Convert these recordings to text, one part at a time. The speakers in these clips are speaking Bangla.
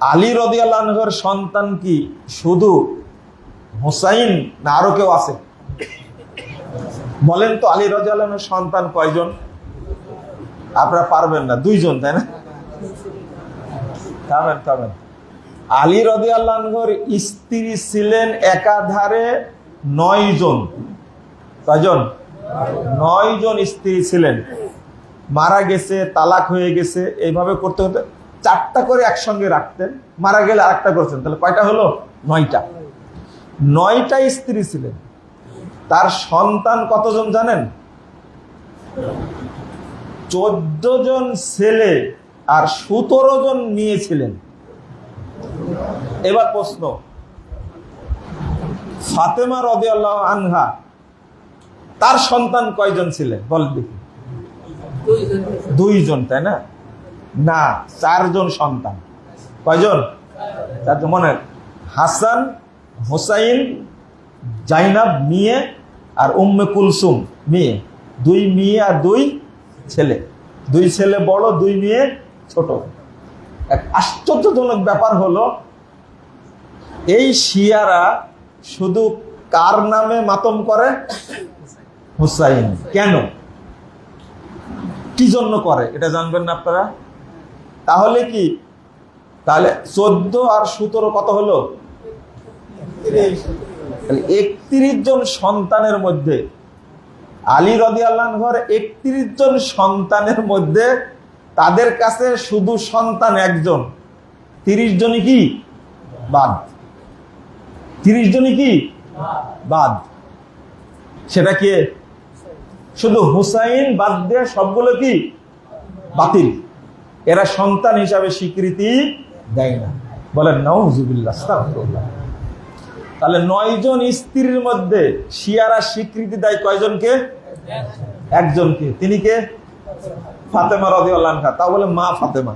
আলী রদিয়াল্লাহর সন্তান কি? শুধু হুসাইন না আরও কেউ আছে? বলেন তো আলী রদিয়াল্লাহর সন্তান কয়জন? আপনারা পারবেন না, দুইজন, তাই না? থামেন থামেন। আলী রদি আল্লাহর স্ত্রী ছিলেন একাধারে নয় জন কয়জন? নয় জন স্ত্রী ছিলেন। মারা গেছে, তালাক হয়ে গেছে, এইভাবে করতে করতে চারটা করে একসঙ্গে রাখতেন, মারা গেলে আরেকটা করছেন। তাহলে কয়টা হলো? নয়টা। নয়টা স্ত্রী ছিলেন। তার সন্তান কতজন জানেন? চোদ্দ জন ছেলে আর সতেরো জন নিয়েছিলেন এবার প্রশ্ন। ফাতেমা রদে আনহা, তার সন্তান কয়জন ছিলেন? বল দেখি। দুইজন, তাই না? না, চারজন সন্তান। কয়জন? চারজন মনে হাসান, হোসাইন, জাইনাব, মেয়ে আর উম্মে কুলসুম। মেয়ে। দুই মেয়ে আর দুই ছেলে। দুই ছেলে বড়, দুই মেয়ে ছোট। এক আশ্চর্যজনক ব্যাপার হলো, এই শিয়ারা শুধু কার নামে মাতম করে? হুসাইন। কেন? কি জন্য করে? এটা জানবেন না আপনারা? তাহলে কি? তাহলে চোদ্দ আর সতেরো কত হলো? একত্রিশ জন সন্তানের মধ্যে, আলী রদি আল্লাহর একত্রিশ জন সন্তানের মধ্যে তাদের কাছে শুধু সন্তান একজন। তিরিশ জনই কি? বাদ। তিরিশ জনই কি? বাদ। সেটা কি? শুধু হুসাইন বাদ দিয়ে সবগুলো কি? বাতিল। এরা সন্তান হিসাবে স্বীকৃতি দেয় না। বলেন নজুবিল্লাহ তাহলে নয় জন স্ত্রীর মধ্যে শিয়ারা স্বীকৃতি দেয় কয়জনকে? একজনকে। তিনি কে? ফাতেমা রদি আল্লাহ তা বলে, মা ফাতেমা।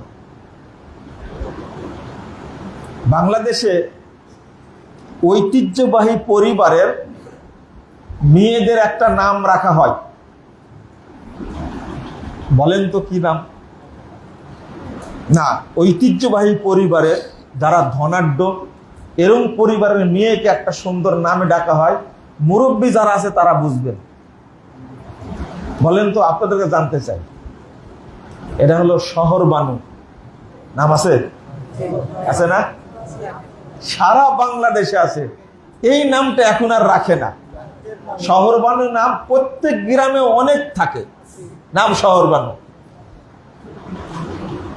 বাংলাদেশে ঐতিহ্যবাহী পরিবারের মেয়েদের একটা নাম রাখা হয়। বলেন তো কি নাম? না, ঐতিহ্যবাহী পরিবারে যারা ধনাঢ্য, এরম পরিবারের মেয়েকে একটা সুন্দর নামে ডাকা হয়, মুরব্বী যারা আছে তারা বুঝবেন। বলেন তো, আপনাদেরকে জানতে চাই। এটা হলো শহর বানু। নাম আছে? আছে না? সারা বাংলাদেশে আছে। এই নামটা এখন আর রাখে না। শহর বানু নাম প্রত্যেক গ্রামে অনেক থাকে। নাম শহর বানু।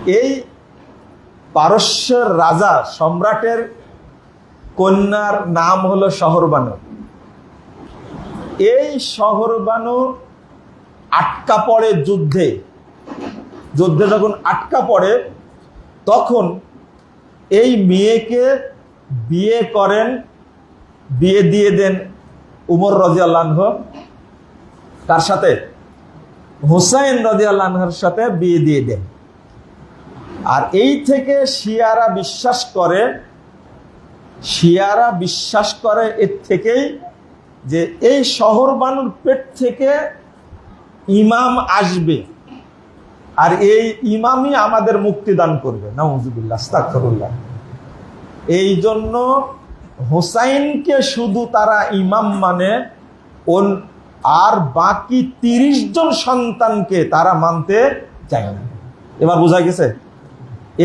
এই পারস্যের রাজা সম্রাটের কন্যার নাম হলো শহরবানু এই শহরবানু আটকা পড়ে যুদ্ধে। যুদ্ধে যখন আটকা পড়ে, তখন এই মেয়েকে বিয়ে করেন, বিয়ে দিয়ে দেন উমর রাজি আল্লাহ তার সাথে হুসাইন রাজি আল্লাহর সাথে বিয়ে দিয়ে দেন। আর এই থেকে শিয়ারা বিশ্বাস করে, শিয়ারা বিশ্বাস করে এর থেকেই যে এই শহর বানুর পেট থেকে ইমাম আসবে। আর এই ইমামই আমাদের মুক্তি দান করবে। নাউজুবিল্লাহ এই জন্য হোসাইনকে শুধু তারা ইমাম মানে ওন আর বাকি তিরিশ জন সন্তানকে তারা মানতে চায় না। এবার বোঝা গেছে?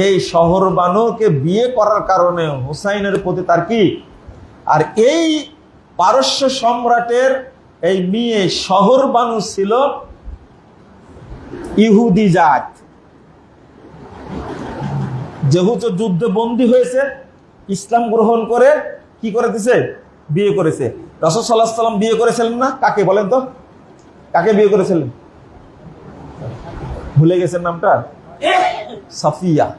এই শহর বানুকে বিয়ে করার কারণে হুসাইনের প্রতি তার কি? আর এই পারস্য সম্রাটের এই মেয়ে শহর বানু ছিল ইহুদি জাত। যেহেতু যুদ্ধে বন্দী হয়েছে, ইসলাম গ্রহণ করে কি করে দিছে বিয়ে করেছে। রসদ সাল্লাহ সাল্লাম বিয়ে করেছিলেন না? কাকে বলেন তো? কাকে বিয়ে করেছিলেন? ভুলে গেছেন নামটা? সাফিয়া।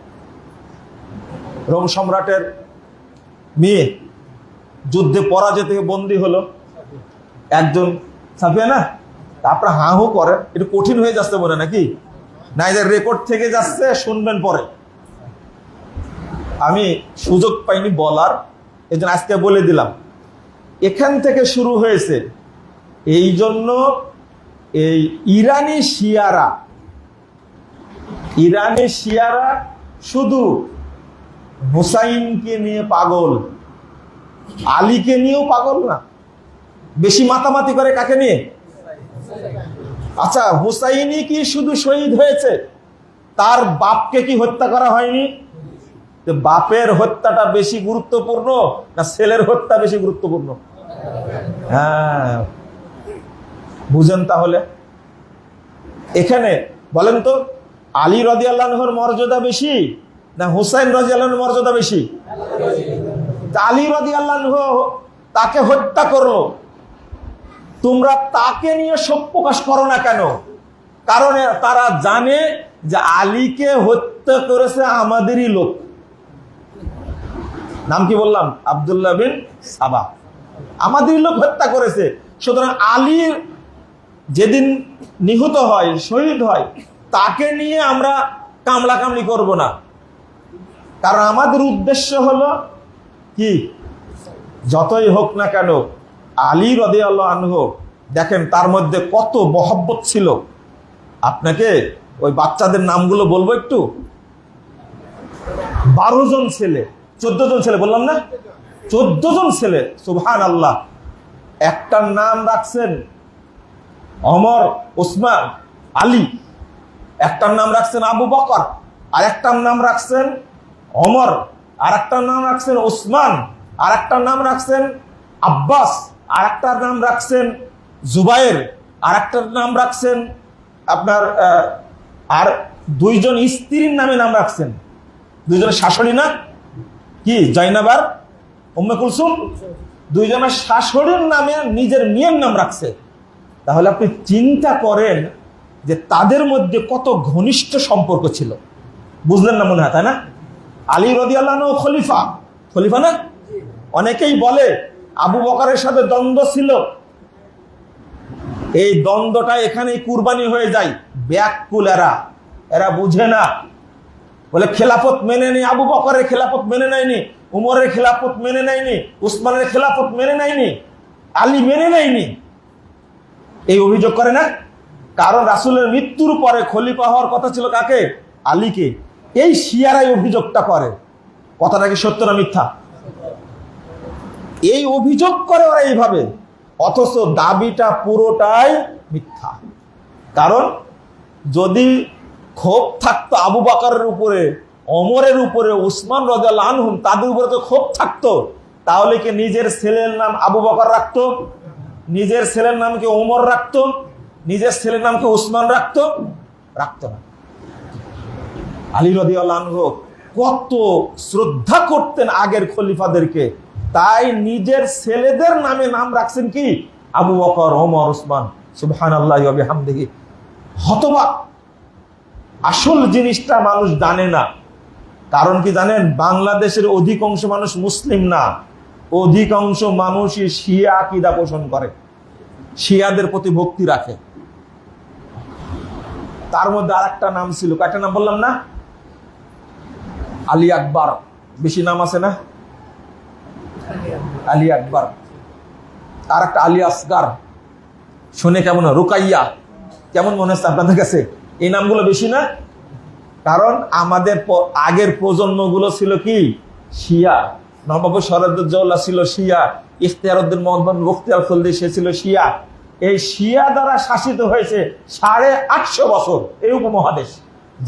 রোম সম্রাটের মেয়ে। যুদ্ধে পরাজয় থেকে বন্দী হলো। একজন সাফিয়া না? তারপরে হা হু করে একটু কঠিন হয়ে যাচ্ছে মনে নাকি? না এদের রেকর্ড থেকে যাচ্ছে, শুনবেন পরে। আমি সুযোগ পাইনি বলার এই আজকে বলে দিলাম। এখান থেকে শুরু হয়েছে। এই জন্য এই ইরানি শিয়ারা ইরানি শিয়ারা শুধু হুসাইনকে নিয়ে পাগল, আলীকে নিয়েও পাগল না। বেশি মাতামাতি করে কাকে নিয়ে? আচ্ছা হুসাইনি কি শুধু শহীদ হয়েছে? তার বাপকে কি হত্যা করা হয়নি? বাপের হত্যাটা বেশি গুরুত্বপূর্ণ না ছেলের হত্যা বেশি গুরুত্বপূর্ণ? হ্যাঁ বুঝেন তাহলে। এখানে বলেন তো আলী রদি আল্লাহর মর্যাদা বেশি না হুসাইন রাজি আল্লাহর মর্যাদা বেশি? আলী রদি আল্লাহ তাকে হত্যা করল তোমরা তাকে নিয়ে শোক প্রকাশ করো না কেন? কারণ তারা জানে যে আলীকে হত্যা করেছে আমাদেরই লোক। নাম কি বললাম? আব্দুল্লাহ বিন সাবা। আমাদেরই লোক হত্যা করেছে। সুতরাং আলীর যেদিন নিহত হয়, শহীদ হয় তাকে নিয়ে আমরা কামলা কামলি করব না। কারণ আমাদের উদ্দেশ্য হলো কি? যতই হোক না কেন, আলী রদে আল্লাহ আনহ, দেখেন তার মধ্যে কত মহব্বত ছিল। আপনাকে ওই বাচ্চাদের নামগুলো বলব একটু? বারো জন ছেলে, চোদ্দ জন ছেলে, বললাম না? চোদ্দ জন ছেলে সুবহান আল্লাহ একটার নাম রাখছেন অমর ওসমান আলী। একটার নাম রাখছেন আবু বকর আর একটার নাম রাখছেন অমর আর একটার নাম রাখছেন ওসমান আর একটার নাম রাখছেন আব্বাস আর একটার নাম রাখছেন জুবাইর আর একটার নাম রাখছেন আপনার আর দুইজন স্ত্রীর নামে নাম রাখছেন। দুইজনের শাশুড়ি না? কি, জয়নাবার? উম্মে কুলসুম? দুইজনের শাশুড়ির নামে নিজের মেয়ের নাম রাখছে। তাহলে আপনি চিন্তা করেন যে তাদের মধ্যে কত ঘনিষ্ঠ সম্পর্ক ছিল। বুঝলেন না মনে হয়, তাই না? আলী রদি আল্লাহ খলিফা। খলিফা না? অনেকেই বলে আবু বকারের সাথে দ্বন্দ্ব ছিল। এই দ্বন্দ্বটা এখানেই কুরবানি হয়ে যায়। ব্যাকুল এরা। এরা বুঝে না। বলে খেলাফত মেনে নেই, আবু বকরের খেলাফত মেনে নেয়নি, উমরের খেলাফত মেনে নেয়নি, উসমানের খেলাফত মেনে নেয়নি, আলী মেনে নেয়নি। এই অভিযোগ করে না? কারণ রাসুলের মৃত্যুর পরে খলিফা হওয়ার কথা ছিল কাকে? আলীকে। এই শিয়ারাই অভিযোগটা করে। কথাটা কি সত্য না মিথ্যা? এই অভিযোগ করে ওরা এইভাবে। অথচ দাবিটা পুরোটাই মিথ্যা। কারণ যদি ক্ষোভ থাকতো আবু বাকারের উপরে অমরের উপরে, উসমান রাজাল আনহুম, তাদের উপরে তো ক্ষোভ থাকতো। তাহলে কি নিজের ছেলের নাম আবু বকর রাখতো? নিজের ছেলের নামকে ওমর রাখতো? নিজের ছেলের নামকে উসমান রাখতো? রাখতো না। আলী রদি কত শ্রদ্ধা করতেন আগের খলিফাদেরকে। তাই নিজের ছেলেদের নামে নাম রাখছেন কি? আবু বকর, ওমর, উসমান। সুবহান আল্লাহ হতবাক। আসল জিনিসটা মানুষ জানে না। কারণ কি জানেন? বাংলাদেশের অধিকাংশ মানুষ মুসলিম না। অধিকাংশ মানুষই শিয়া আকিদা পোষণ করে। শিয়াদের প্রতি ভক্তি রাখে। তার মধ্যে আর একটা নাম ছিল। কয়েকটা নাম বললাম না? আলী আকবর। বেশি নাম আছে না? আলী আকবর। আর একটা আলী আসগার। শুনে কেমন? রুকাইয়া। কেমন মনে হচ্ছে আপনাদের কাছে? এই নামগুলো বেশি না? কারণ আমাদের আগের প্রজন্মগুলো ছিল কি? শিয়া। নবাব সরাদুজ্জৌল্লাহ ছিল শিয়া। ইখতিয়ারউদ্দিন মোহাম্মদ মুখতিয়ার খলদি সে ছিল শিয়া। এই শিয়া দ্বারা শাসিত হয়েছে সাড়ে আটশো বছর এই উপমহাদেশ।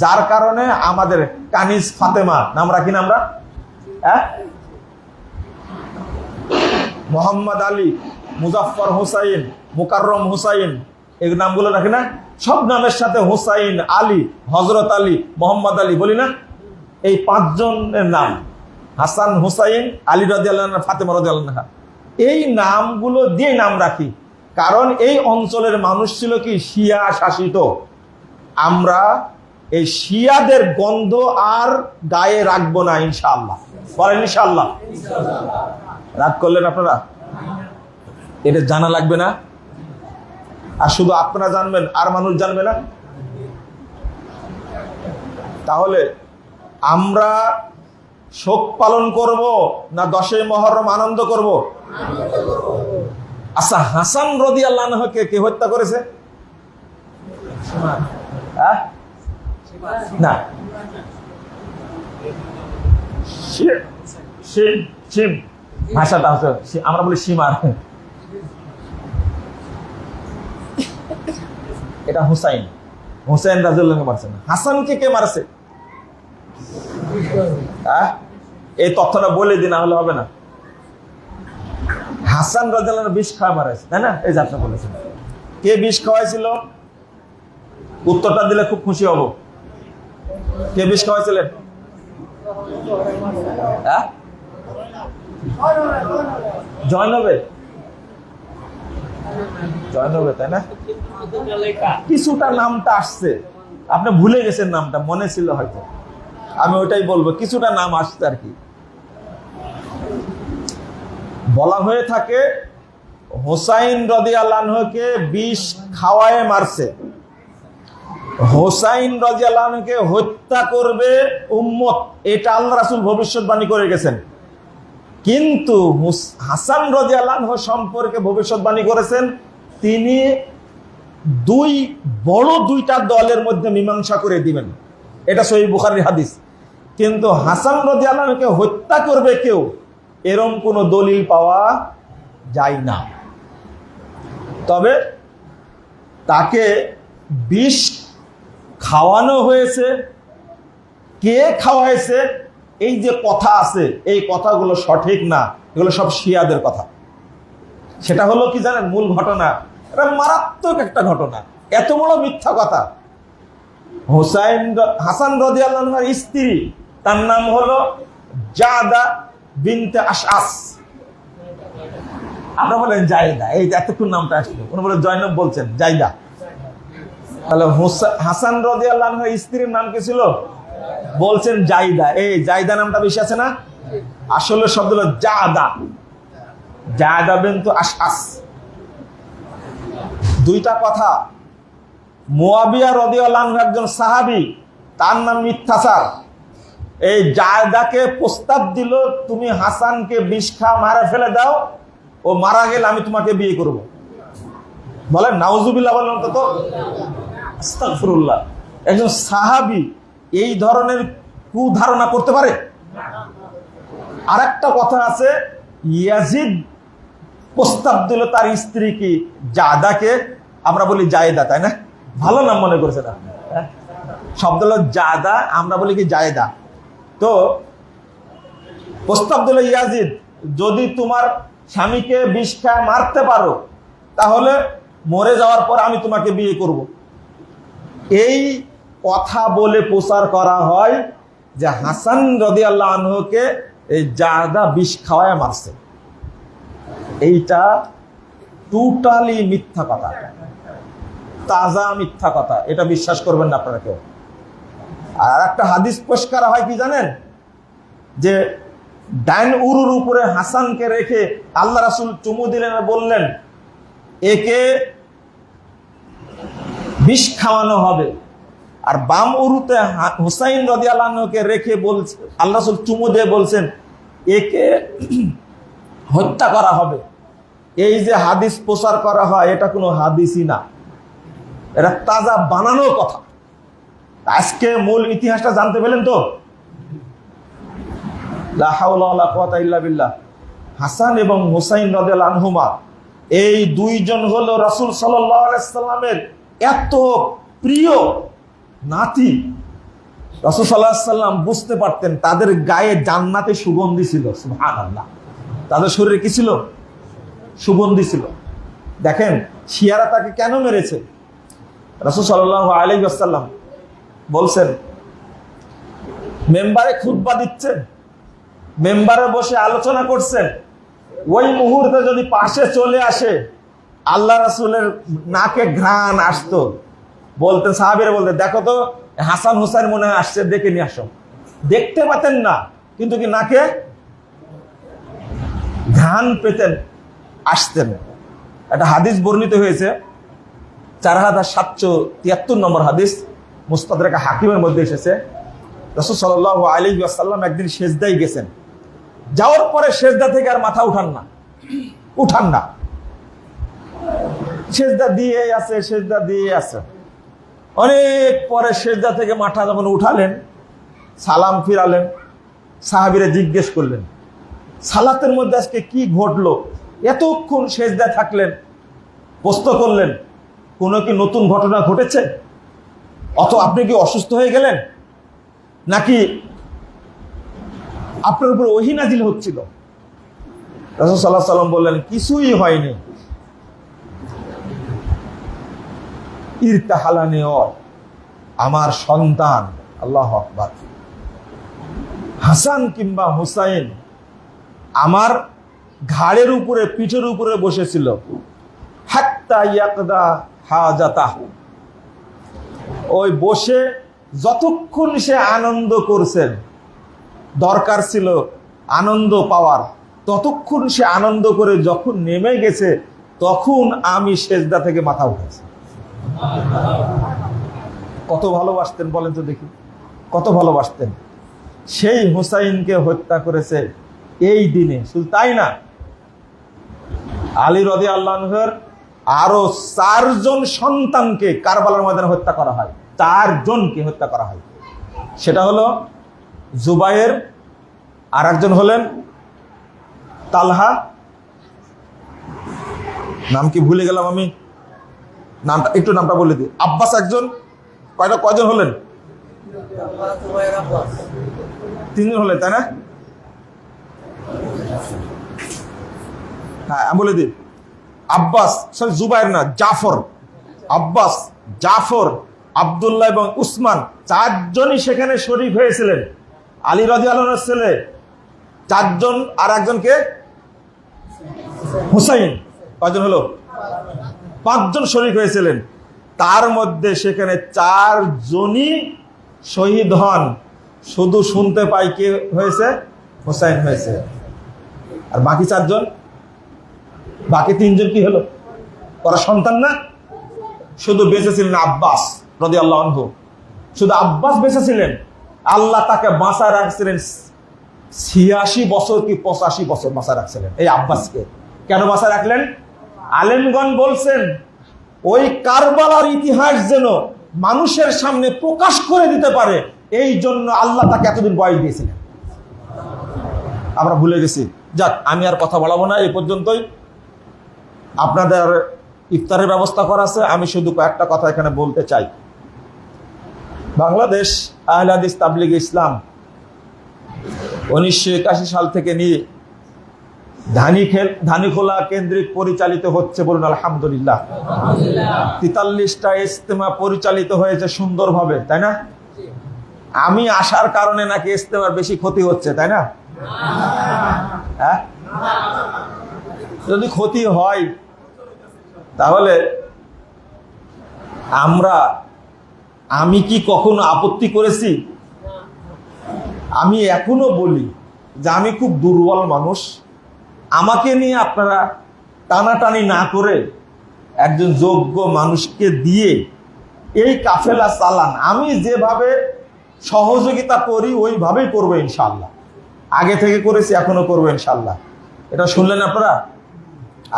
যার কারণে আমাদের কানিজ ফাতেমা নাম রাখি না আমরা হ্যাঁ? মোহাম্মদ আলী মুজাফর হুসাইন, মুকাররম হুসাইন এই নামগুলো রাখি না? সব নামের সাথে হুসাইন, আলী হজরত আলী, মোহাম্মদ আলী বলি না? এই পাঁচজনের নাম, হাসান হুসাইন, আলী রাজি আল্লাহ ফাতেমা রাজি আল্লাহ এই নামগুলো দিয়ে নাম রাখি। কারণ এই অঞ্চলের মানুষ ছিল কি? শিয়া শাসিত। আমরা এই শিয়াদের গন্ধ আর গায়ে রাখব না ইনশাল্লাহ বলেন ইনশাল্লাহ রাগ করলেন আপনারা? এটা জানা লাগবে না? আর শুধু আপনারা জানবেন, আর মানুষ জানবে না? তাহলে আমরা শোক পালন করব না দশই মহরম আনন্দ করব? আচ্ছা হাসান রদি আল্লাহকে কে হত্যা করেছে? না। ভাষাটা হচ্ছে আমরা বলি সীমার। এটা হুসাইন। হুসাইন রাজুল্লাহকে মারছে না। হাসানকে কে কে মারছে এই তথ্যটা বলে দিন না হলে হবে না। হাসান রাজালের বিষ খাওয়া মারাইছে তাই না? এই যাত্রা বলেছেন। কে বিষ খাওয়াইছিল? উত্তরটা দিলে খুব খুশি হব। কে বিষ খাওয়াইছিলেন? হ্যাঁ? জয়নবে জয়নবে তাই না? কিছুটা নামটা আসছে। আপনি ভুলে গেছেন নামটা, মনে ছিল হয়তো। আমি ওটাই বলব, কিছুটা নাম আসছে আর কি। বলা হয়ে থাকে, হোসাইন রদি আল্লাহকে বিষ খাওয়ায় মারছে। হোসাইন রাজি আল্লাহকে হত্যা করবে উম্মত, এটা আল্লাহ রাসুল ভবিষ্যৎবাণী করে গেছেন। কিন্তু হাসান রাজি আল্লাহ সম্পর্কে ভবিষ্যৎবাণী করেছেন, তিনি দুই, বড় দুইটা দলের মধ্যে মীমাংসা করে দিবেন। এটা সহি বুখারির হাদিস। কিন্তু হাসান রাজি আল্লাহকে হত্যা করবে কেউ? এরম কোনো দলিল পাওয়া যায় না। তবে তাকে বিষ খাওয়ানো হয়েছে। কে খাওয়াইছে? এই যে কথা আছে, এই কথাগুলো সঠিক না, এগুলো সব শিয়াদের কথা। সেটা হলো কি জানেন, মূল ঘটনা। এটা মারাত্মক একটা ঘটনা, এত বড় মিথ্যা কথা। হোসাইন হাসান রদি আল্লাহর স্ত্রী, তার নাম হলো জাদা বিনতে আশআস। আপনারা বলেন জায়দা এই এতক্ষণ নামটা আসলো। উনি বলে জয়নব বলছেন জায়দা তাহলে হাসান রদি স্ত্রীর নাম কি ছিল? বলছেন জাইদা। এই জাইদা নামটা বেশি আছে না? আসলে শব্দ হলো জাদা। বিন্তু আশআস। দুইটা কথা। মুয়াবিয়া রদিয়াল্লাহ একজন সাহাবি, তার নাম মিথ্যাচার। এই জায়দাকে প্রস্তাব দিল, তুমি হাসানকে বিষ মারা ফেলে দাও, ও মারা গেলে আমি তোমাকে বিয়ে করব। বলেন, নাউজুবিল্লাহ বলেন তো আস্তাগফিরুল্লাহ। একজন সাহাবি এই ধরনের কুধারণা করতে পারে? আর একটা কথা আছে, ইয়াজিদ প্রস্তাব দিল তার স্ত্রী কি জাদাকে? আমরা বলি জায়দা, তাই না? ভালো নাম মনে করেছে না হ্যাঁ? শব্দ হলো জাদা, আমরা বলি কি জায়দা। তো প্রস্তাব দিল ইয়াজিদ, যদি তোমার স্বামীকে বিষ খায় মারতে পারো, তাহলে মরে যাওয়ার পর আমি তোমাকে বিয়ে করব। এই কথা বলে প্রচার করা হয় যে হাসান রদি আল্লাহ আনহকে এই জাদা বিষ খাওয়ায় মারছে। এইটা টোটালি মিথ্যা কথা। তাজা মিথ্যা কথা। এটা বিশ্বাস করবেন না আপনারা কেউ। আর একটা হাদিস পরিষ্কার হয় কি জানেন? যে ডাইন উরুর উপরে হাসানকে রেখে আল্লাহ রাসুল চুমু দিলেন বললেন, একে বিষ খাওয়ানো হবে। আর বাম উরুতে হুসাইন রদি রেখে বলছে, আল্লাহ রাসুল চুমু দিয়ে বলছেন, একে হত্যা করা হবে। এই যে হাদিস প্রচার করা হয়, এটা কোনো হাদিসই না। এটা তাজা বানানো কথা। আজকে মূল ইতিহাসটা জানতে পেলেন তো। হাসান এবং হুসাইন রাদিয়াল্লাহু আনহুমা, এই দুইজন হলো রাসূল সাল্লামের এত প্রিয় নাতি। রাসূল সাল্লাম বুঝতে পারতেন তাদের গায়ে জান্নাতে সুগন্ধি ছিল তাদের শরীরে কি ছিল? সুগন্ধি ছিল। দেখেন, শিয়ারা তাকে কেন মেরেছে? রাসূল সাল্লাল্লাহু আলাইহি ওয়াসাল্লাম বলছেন, মেম্বারে খুতবা দিচ্ছেন, মেম্বারে বসে আলোচনা করছেন, ওই মুহূর্তে যদি পাশে চলে আসে, আল্লাহ রাসুলের নাকে ঘ্রাণ আসতো। বলতেন, সাহাবিরা বলতেন, দেখো তো, হাসান হুসাইন মনে হয় আসছে, দেখে নিয়ে আসো। দেখতে পাতেন না, কিন্তু কি নাকে ঘ্রাণ পেতেন, আসতেন। একটা হাদিস বর্ণিত হয়েছে, চার হাজার সাতশো তিয়াত্তর নম্বর হাদিস। মুস্তাদের হাকিমের মধ্যে এসেছে। রসুল সাল আলী আসাল্লাম একদিন সেজদাই গেছেন। যাওয়ার পরে সেজদা থেকে আর মাথা উঠান না। উঠান না। সেজদা দিয়ে আছে, সেজদা দিয়ে আছে। অনেক পরে সেজদা থেকে মাথা যখন উঠালেন, সালাম ফিরালেন, সাহাবিরা জিজ্ঞেস করলেন, সালাতের মধ্যে আজকে কি ঘটলো? এতক্ষণ সেজদায় থাকলেন, প্রশ্ন করলেন, কোনো কি নতুন ঘটনা ঘটেছে? অত আপনি কি অসুস্থ হয়ে গেলেন? নাকি আপনার উপর ওহিনাজিল হচ্ছিল? রসুল সাল্লাম বললেন, কিছুই হয়নি। ইরতাহালানে আমার সন্তান, আল্লাহ আকবার। হাসান কিংবা হুসাইন আমার ঘাড়ের উপরে, পিঠের উপরে বসেছিল। হাত্তা ইয়াকদা হাজাতা ওই বসে যতক্ষণ সে আনন্দ করছেন, দরকার ছিল আনন্দ পাওয়ার, ততক্ষণ সে আনন্দ করে যখন নেমে গেছে, তখন আমি সেজদা থেকে মাথা উঠেছি কত ভালোবাসতেন বলেন তো দেখি। কত ভালোবাসতেন। সেই হুসাইনকে হত্যা করেছে এই দিনে। শুধু তাই না? আলী রদি আল্লাহের আরও চারজন সন্তানকে কারবালার ময়দানে হত্যা করা হয়। চারজনকে হত্যা করা হয়। সেটা হলো জুবাইয়ের আর একজন হলেন তালহা। নাম কি ভুলে গেলাম আমি? নামটা, একটু নামটা বলে দিই। আব্বাস একজন, কয়টা, কয়জন হলেন? তিনজন হলেন, তাই না? হ্যাঁ বলে দিই। আব্বাস সরি জুবাইর না, জাফর। আব্বাস, জাফর, আবদুল্লাহ এবং উসমান চারজনই সেখানে শরীফ হয়েছিলেন। আলী রাজি আলমের ছেলে, চারজন আর একজনকে হুসাইন, কয়জন হলো? পাঁচজন শরীফ হয়েছিলেন। তার মধ্যে সেখানে চারজনই শহীদ হন। শুধু শুনতে পাই কে হয়েছে? হুসাইন হয়েছে। আর বাকি চারজন? বাকি তিনজন কি হলো? ওরা সন্তান না? শুধু বেঁচে ছিলেন আব্বাস রদি আল্লাহ শুধু আব্বাস বেঁচে ছিলেন আল্লাহ তাকে বাঁচায় রাখছিলেন ছিয়াশি বছর কি পঁচাশি বছর বাঁচায় রাখছিলেন এই আব্বাসকে। কেন বাঁচায় রাখলেন? আলেমগণ বলছেন, ওই কারবালার ইতিহাস যেন মানুষের সামনে প্রকাশ করে দিতে পারে, এই জন্য আল্লাহ তাকে এতদিন বয়স দিয়েছিলেন। আমরা ভুলে গেছি। যাক, আমি আর কথা বলাবো না, এই পর্যন্তই। আপনাদের ইফতারের ব্যবস্থা করা আছে, আমি শুধু কয়েকটা কথা এখানে বলতে চাই। বাংলাদেশ আহলাদিস তাবলিগ ইসলাম উনিশশো একাশি সাল থেকে নিয়ে ধানি খেল ধানিখোলা কেন্দ্রিক পরিচালিত হচ্ছে বলুন আলহামদুলিল্লাহ। তেতাল্লিশটা ইস্তেমা পরিচালিত হয়েছে সুন্দরভাবে, তাই না? আমি আসার কারণে নাকি ইস্তেমার বেশি ক্ষতি হচ্ছে, তাই না? হ্যাঁ? যদি ক্ষতি হয়, তাহলে আমরা, আমি কি কখনো আপত্তি করেছি? আমি এখনও বলি যে আমি খুব দুর্বল মানুষ। আমাকে নিয়ে আপনারা টানাটানি না করে একজন যোগ্য মানুষকে দিয়ে এই কাফেলা চালান। আমি যেভাবে সহযোগিতা করি, ওইভাবেই করব ইনশাল্লাহ আগে থেকে করেছি, এখনও করব ইনশাল্লাহ এটা শুনলেন আপনারা?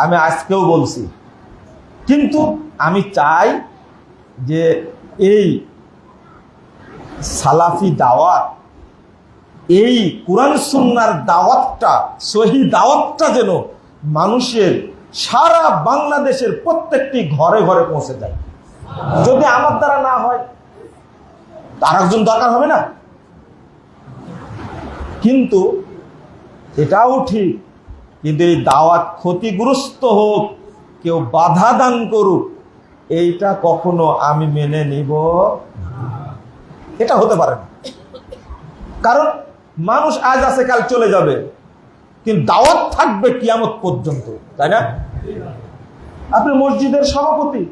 আমি আজকেও বলছি। কিন্তু আমি চাই যে এই সালাফি দাওয়াত, এই কোরআন সুন্নার দাওয়াতটা, সহি দাওয়াতটা যেন মানুষের সারা বাংলাদেশের প্রত্যেকটি ঘরে ঘরে পৌঁছে যায়। যদি আমার দ্বারা না হয় তার একজন দরকার হবে না? কিন্তু এটাও ঠিক কিন্তু এই দাওয়াত ক্ষতিগ্রস্ত হোক, কেউ বাধা দান করুক, এইটা কখনো আমি মেনে নিব এটা হতে পারে না। কারণ মানুষ আজ আছে, কাল চলে যাবে। কিন্তু দাওয়াত থাকবে কিয়ামত পর্যন্ত, তাই না? আপনি মসজিদের সভাপতি,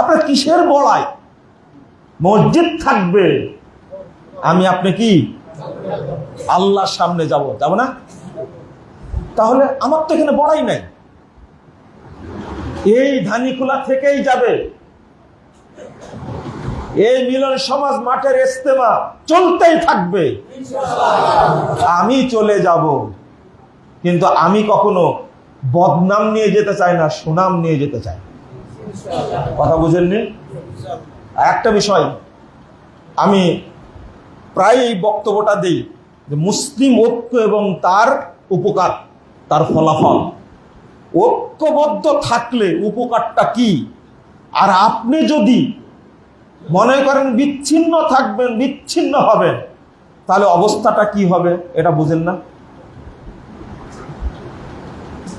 আপনার কিসের বড়াই মসজিদ থাকবে, আমি আপনি কি? আল্লাহর সামনে যাব যাব না? তাহলে আমার তো এখানে বড়াই নাই। এই ধানিকুলা থেকেই যাবে। এই মিলন সমাজ মাঠের ইস্তেমা চলতেই থাকবে। আমি চলে যাব। কিন্তু আমি কখনো বদনাম নিয়ে যেতে চাই না, সুনাম নিয়ে যেতে চাই। কথা বুঝেননি? একটা বিষয়, আমি প্রায় এই বক্তব্যটা দিই যে মুসলিম ঐক্য এবং তার উপকার। তার ফলাফল। ঐক্যবদ্ধ থাকলে উপকারটা কি? আর আপনি যদি মনে করেন বিচ্ছিন্ন থাকবেন, বিচ্ছিন্ন হবেন, তাহলে অবস্থাটা কি হবে? এটা বুঝেন না?